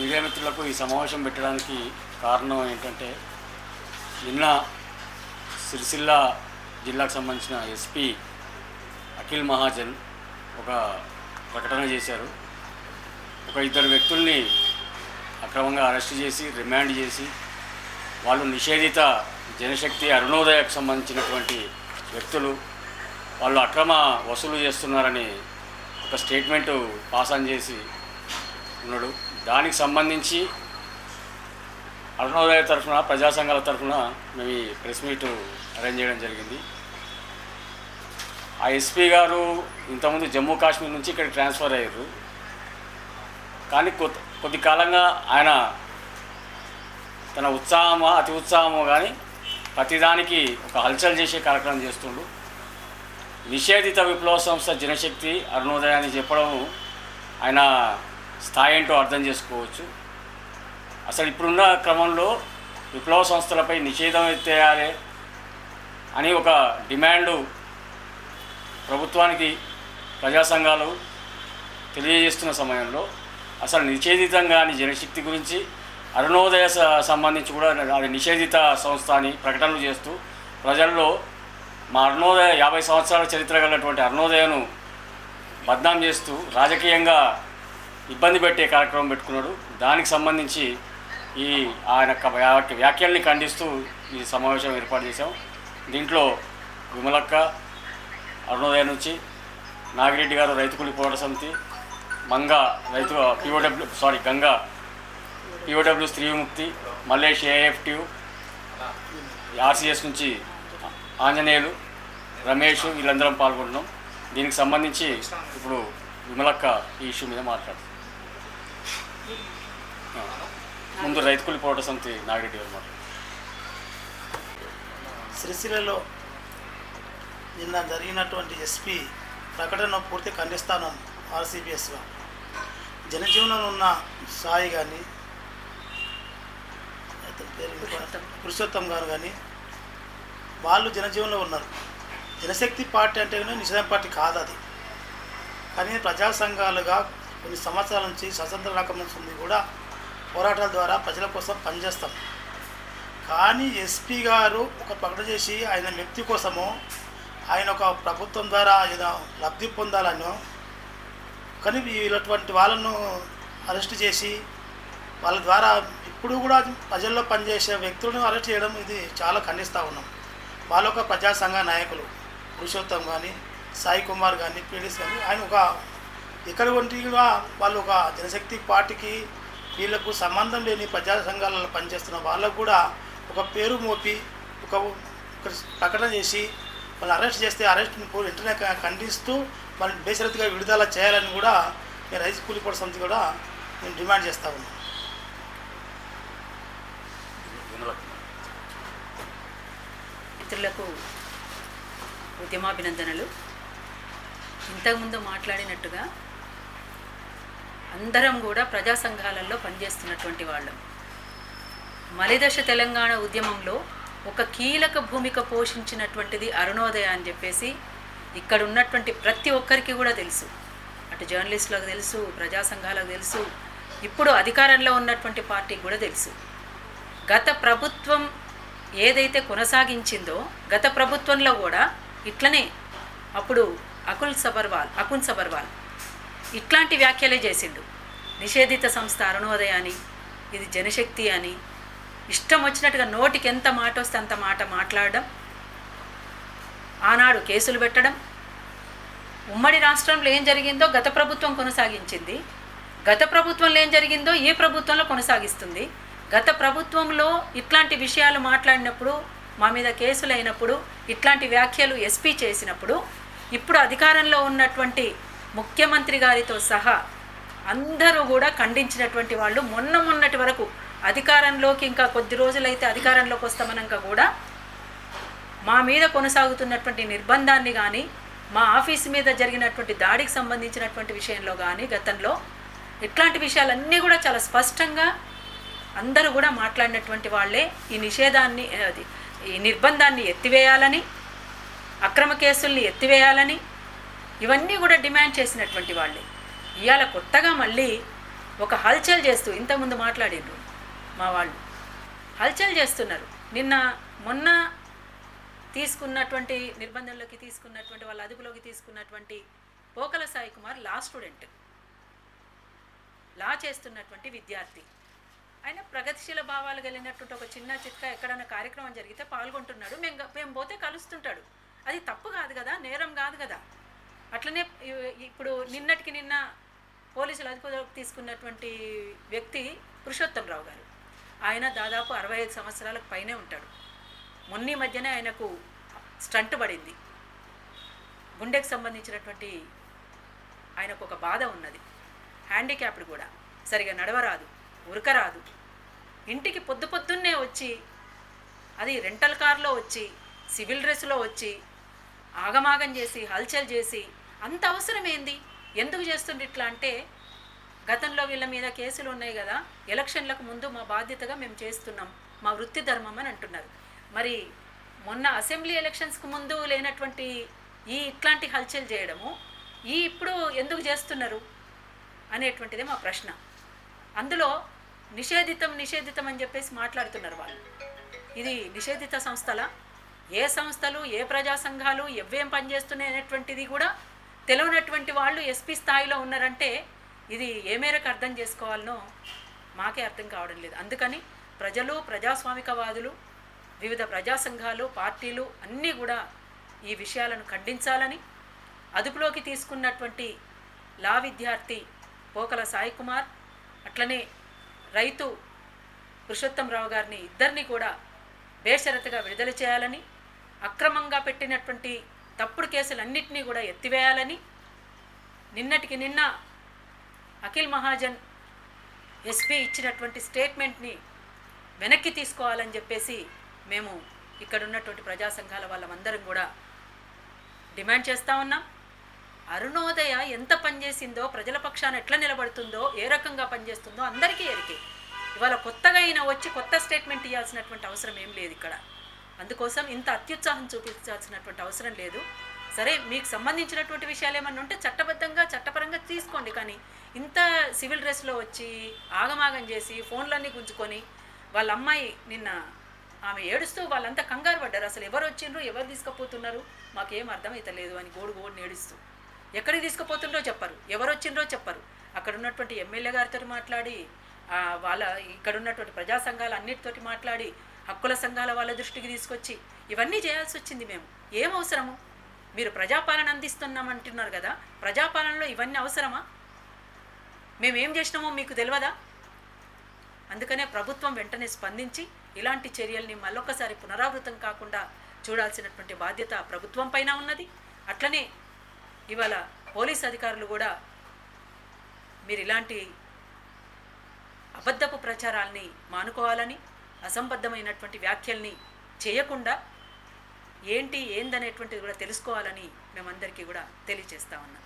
మిత్రులకు ఈ సమావేశం పెట్టడానికి కారణం ఏంటంటే నిన్న సిరిసిల్ల జిల్లాకు సంబంధించిన ఎస్పీ అఖిల్ మహాజన్ ఒక ప్రకటన చేశారు. ఒక ఇద్దరు వ్యక్తుల్ని అక్రమంగా అరెస్ట్ చేసి రిమాండ్ చేసి వాళ్ళు నిషేధిత జనశక్తి అరుణోదయకు సంబంధించినటువంటి వ్యక్తులు వాళ్ళు అక్రమ వసూలు చేస్తున్నారని ఒక స్టేట్మెంటు పాస్ ఆన్ చేసి ఉన్నాడు. దానికి సంబంధించి అరుణోదయ తరఫున ప్రజా సంఘాల తరఫున మేము ఈ ప్రెస్ మీట్ అరేంజ్ చేయడం జరిగింది. ఆ ఎస్పీ గారు ఇంతకుముందు జమ్మూ కాశ్మీర్ నుంచి ఇక్కడ ట్రాన్స్ఫర్ అయ్యారు. కానీ కొద్ది కొద్ది కాలంగా ఆయన తన ఉత్సాహమో అతి ఉత్సాహమో కానీ ప్రతిదానికి ఒక హల్చల్ చేసే కార్యక్రమం చేస్తుండు. నిషేధిత విప్లవ సంస్థ జనశక్తి అరుణోదయాన్ని చెప్పడం ఆయన స్థాయి ఏంటో అర్థం చేసుకోవచ్చు. అసలు ఇప్పుడున్న క్రమంలో విప్లవ సంస్థలపై నిషేధం ఎత్తేయాలి అని ఒక డిమాండు ప్రభుత్వానికి ప్రజా సంఘాలు తెలియజేస్తున్న సమయంలో అసలు నిషేధితం కాని జనశక్తి గురించి అరుణోదయ స- సంబంధించి కూడా అది నిషేధిత సంస్థ అని ప్రకటనలు చేస్తూ ప్రజల్లో మా అరుణోదయ యాభై సంవత్సరాల చరిత్ర గలటువంటి అరుణోదయను బద్నాం చేస్తూ రాజకీయంగా ఇబ్బంది పెట్టే కార్యక్రమం పెట్టుకున్నాడు. దానికి సంబంధించి ఈ ఆయన యొక్క వ్యా- వ్యాఖ్యల్ని ఖండిస్తూ ఈ సమావేశం ఏర్పాటు చేశాం. దీంట్లో విమలక్క అరుణోదయ నుంచి నాగిరెడ్డి గారు రైతు కూలి పోరాట సమితి మంగ రైతు పిఓడబ్ల్యూ సారీ గంగా పిఓడబ్ల్యూ స్త్రీ విముక్తి మల్లేష్ ఏఎఫ్టీ ఆర్సీఎస్ నుంచి ఆంజనేయులు రమేష్ వీళ్ళందరం పాల్గొంటున్నాం దీనికి సంబంధించి ఇప్పుడు విమలక్క ఈ ఇష్యూ మీద మాట్లాడుతుంది ముందు రైతు కూలి పోరాట సమితి నాగిరెడ్డి గారు మాట్లాడు సిరిసిల్లలో నిన్న జరిగినటువంటి ఎస్పీ ప్రకటన పూర్తి ఖండిస్తాను ఆర్సీపీఎస్గా జనజీవనంలో ఉన్న సాయి కానీ పురుషోత్తం గారు కానీ వాళ్ళు జనజీవనంలో ఉన్నారు. జనశక్తి పార్టీ అంటే కానీ పార్టీ కాదు అది. కానీ ప్రజా సంఘాలుగా కొన్ని సంవత్సరాల నుంచి స్వతంత్ర రాకముందు నుంచి కూడా పోరాటాల ద్వారా ప్రజల కోసం పనిచేస్తాం. కానీ ఎస్పీ గారు ఒక ప్రకటన చేసి ఆయన వ్యక్తి కోసము ఆయన ఒక ప్రభుత్వం ద్వారా ఆయన లబ్ధి పొందాలను కానీ వీళ్ళటువంటి వాళ్ళను అరెస్ట్ చేసి వాళ్ళ ద్వారా ఇప్పుడు కూడా ప్రజల్లో పనిచేసే వ్యక్తులను అరెస్ట్ చేయడం ఇది చాలా ఖండిస్తూ ఉన్నాం. వాళ్ళ ఒక ప్రజాసంఘ నాయకులు పురుషోత్తం కానీ సాయి కుమార్ కానీ పీడిస్ కానీ ఆయన ఒక ఇక్కడ కూడా వాళ్ళు ఒక జనశక్తి పార్టీకి వీళ్ళకు సంబంధం లేని ప్రజా సంఘాలలో పనిచేస్తున్న వాళ్ళకు కూడా ఒక పేరు మోపి ఒక ప్రకటన చేసి వాళ్ళు అరెస్ట్ చేస్తే అరెస్ట్ని వెంటనే ఖండిస్తూ వాళ్ళని బేసరతిగా విడుదల చేయాలని కూడా నేను రైతు కూలిపోవడం సమితి కూడా నేను డిమాండ్ చేస్తా ఉన్నాను. మిత్రులకు ఉద్యమాభినందనలు. ఇంతకుముందు మాట్లాడినట్టుగా అందరం కూడా ప్రజా సంఘాలలో పనిచేస్తున్నటువంటి వాళ్ళం. మలిదశ తెలంగాణ ఉద్యమంలో ఒక కీలక భూమిక పోషించినటువంటిది అరుణోదయ అని చెప్పేసి ఇక్కడ ఉన్నటువంటి ప్రతి ఒక్కరికి కూడా తెలుసు. అటు జర్నలిస్టులకు తెలుసు ప్రజా సంఘాలకు తెలుసు ఇప్పుడు అధికారంలో ఉన్నటువంటి పార్టీకి కూడా తెలుసు. గత ప్రభుత్వం ఏదైతే కొనసాగించిందో గత ప్రభుత్వంలో కూడా ఇట్లనే అప్పుడు అకుల్ సబర్వాల్ అకున్ సబర్వాల్ ఇట్లాంటి వ్యాఖ్యలే చేసిండు. నిషేధిత సంస్థ అరుణోదయ అని ఇది జనశక్తి అని. ఇష్టం వచ్చినట్టుగా నోటికి ఎంత మాట వస్తే అంత మాట మాట్లాడడం ఆనాడు కేసులు పెట్టడం. ఉమ్మడి రాష్ట్రంలో ఏం జరిగిందో గత ప్రభుత్వం కొనసాగించింది. గత ప్రభుత్వంలో ఏం జరిగిందో ఈ ప్రభుత్వంలో కొనసాగిస్తుంది. గత ప్రభుత్వంలో ఇట్లాంటి విషయాలు మాట్లాడినప్పుడు మా మీద కేసులు అయినప్పుడు ఇట్లాంటి వ్యాఖ్యలు ఎస్పీ చేసినప్పుడు ఇప్పుడు అధికారంలో ఉన్నటువంటి ముఖ్యమంత్రి గారితో సహా అందరూ కూడా ఖండించినటువంటి వాళ్ళు మొన్న మొన్నటి వరకు అధికారంలోకి ఇంకా కొద్ది రోజులైతే అధికారంలోకి వస్తామనక కూడా మా మీద కొనసాగుతున్నటువంటి నిర్బంధాన్ని కానీ మా ఆఫీస్ మీద జరిగినటువంటి దాడికి సంబంధించినటువంటి విషయంలో కానీ గతంలో ఇట్లాంటి విషయాలన్నీ కూడా చాలా స్పష్టంగా అందరూ కూడా మాట్లాడినటువంటి వాళ్ళే ఈ నిషేధాన్ని అది ఈ నిర్బంధాన్ని ఎత్తివేయాలని అక్రమ కేసుల్ని ఎత్తివేయాలని ఇవన్నీ కూడా డిమాండ్ చేసినటువంటి వాళ్ళే. ఇవాళ కొత్తగా మళ్ళీ ఒక హల్చల్ చేస్తూ ఇంతకుముందు మాట్లాడిండ్రు మా వాళ్ళు. హల్చల్ చేస్తున్నారు. నిన్న మొన్న తీసుకున్నటువంటి నిర్బంధంలోకి తీసుకున్నటువంటి వాళ్ళ అదుపులోకి తీసుకున్నటువంటి Pokala Sai Kumar law student. Law చేస్తున్నటువంటి విద్యార్థి. ఆయన ప్రగతిశీల భావాలు కలిగినటువంటి ఒక చిన్న చిత్క ఎక్కడైనా కార్యక్రమం జరిగితే పాల్గొంటున్నాడు. మేము మేము పోతే కలుస్తుంటాడు. అది తప్పు కాదు కదా నేరం కాదు కదా. అట్లనే ఇప్పుడు నిన్నటికి నిన్న పోలీసులు అదుపులోకి తీసుకున్నటువంటి వ్యక్తి పురుషోత్తంరావు గారు. ఆయన దాదాపు అరవై ఐదు సంవత్సరాలకు పైనే ఉంటాడు. మొన్నీ మధ్యనే ఆయనకు స్టంట్ పడింది. గుండెకు సంబంధించినటువంటి ఆయనకు ఒక బాధ ఉన్నది. హ్యాండిక్యాప్డ్ కూడా. సరిగా నడవరాదు ఉరకరాదు. ఇంటికి పొద్దు పొద్దున్నే వచ్చి అది రెంటల్ కార్లో వచ్చి సివిల్ డ్రెస్లో వచ్చి ఆగమాగం చేసి హల్చల్ చేసి అంత అవసరం ఏంది ఎందుకు చేస్తుండ్రు ఇట్లా అంటే గతంలో వీళ్ళ మీద కేసులు ఉన్నాయి కదా ఎలక్షన్లకు ముందు మా బాధ్యతగా మేము చేస్తున్నాం మా వృత్తి ధర్మం అని అంటున్నారు. మరి మొన్న అసెంబ్లీ ఎలక్షన్స్కు ముందు లేనటువంటి ఈ ఇట్లాంటి హల్చల్ చేయడము ఈ ఇప్పుడు ఎందుకు చేస్తున్నారు అనేటువంటిదే మా ప్రశ్న. అందులో నిషేధితం నిషేధితం అని చెప్పేసి మాట్లాడుతున్నారు వాళ్ళు. ఇది నిషేధిత సంస్థల? ఏ సంస్థలు ఏ ప్రజా సంఘాలు ఎవ్వేం పనిచేస్తున్నాయి అనేటువంటిది కూడా తెలియనటువంటి వాళ్ళు ఎస్పీ స్థాయిలో ఉన్నారంటే ఇది ఏ మేరకు అర్థం చేసుకోవాలనో మాకే అర్థం కావడం లేదు. అందుకని ప్రజలు ప్రజాస్వామికవాదులు వివిధ ప్రజా సంఘాలు పార్టీలు అన్నీ కూడా ఈ విషయాలను ఖండించాలని అదుపులోకి తీసుకున్నటువంటి లా విద్యార్థి పోకల సాయి కుమార్ అట్లనే రైతు పురుషోత్తంరావు గారిని ఇద్దరిని కూడా బేషరతుగా విడుదల చేయాలని అక్రమంగా పెట్టినటువంటి తప్పుడు కేసులన్నింటినీ కూడా ఎత్తివేయాలని నిన్నటికి నిన్న అఖిల్ మహాజన్ ఎస్పీ ఇచ్చినటువంటి స్టేట్మెంట్ని వెనక్కి తీసుకోవాలని చెప్పేసి మేము ఇక్కడ ఉన్నటువంటి ప్రజా సంఘాల వాళ్ళమందరం కూడా డిమాండ్ చేస్తూ ఉన్నాం. అరుణోదయ ఎంత పనిచేసిందో ప్రజల పక్షాన ఎట్లా నిలబడుతుందో ఏ రకంగా పనిచేస్తుందో అందరికీ ఎరికే. ఇవాళ కొత్తగా అయినా వచ్చి కొత్త స్టేట్మెంట్ ఇవ్వాల్సినటువంటి అవసరం ఏం లేదు ఇక్కడ. అందుకోసం ఇంత అత్యుత్సాహం చూపించాల్సినటువంటి అవసరం లేదు. సరే మీకు సంబంధించినటువంటి విషయాలు ఏమన్నా ఉంటే చట్టబద్ధంగా చట్టపరంగా తీసుకోండి. కానీ ఇంత సివిల్ డ్రెస్లో వచ్చి ఆగమాగం చేసి ఫోన్లన్నీ గుంజుకొని వాళ్ళ అమ్మాయి నిన్న ఆమె ఏడుస్తూ వాళ్ళంతా కంగారు పడ్డారు. అసలు ఎవరు వచ్చిండ్రు? ఎవరు తీసుకుపోతున్నారు? మాకేం అర్థమవుతలేదు అని గోడు గోడు ఏడుస్తూ ఎక్కడికి తీసుకుపోతుండ్రో చెప్పరు. ఎవరు వచ్చిండ్రో చెప్పరు. అక్కడ ఉన్నటువంటి ఎమ్మెల్యే గారితో మాట్లాడి వాళ్ళ ఇక్కడ ఉన్నటువంటి ప్రజా సంఘాలు అన్నిటితోటి మాట్లాడి హక్కుల సంఘాల వాళ్ళ దృష్టికి తీసుకొచ్చి ఇవన్నీ చేయాల్సి వచ్చింది మేము. ఏం అవసరము? మీరు ప్రజాపాలన అందిస్తున్నామంటున్నారు కదా ప్రజాపాలనలో ఇవన్నీ అవసరమా? మేమేం చేసినామో మీకు తెలియదా? అందుకనే ప్రభుత్వం వెంటనే స్పందించి ఇలాంటి చర్యల్ని మళ్ళొకసారి పునరావృతం కాకుండా చూడాల్సినటువంటి బాధ్యత ప్రభుత్వం పైన ఉన్నది. అట్లనే ఇవాళ పోలీస్ అధికారులు కూడా మీరు ఇలాంటి అబద్ధపు ప్రచారాల్ని మానుకోవాలని అసంబద్ధమైనటువంటి వ్యాఖ్యల్ని చేయకుండా ఏంటి ఏందనేటువంటిది కూడా తెలుసుకోవాలని మేమందరికీ కూడా తెలియజేస్తా ఉన్నాం.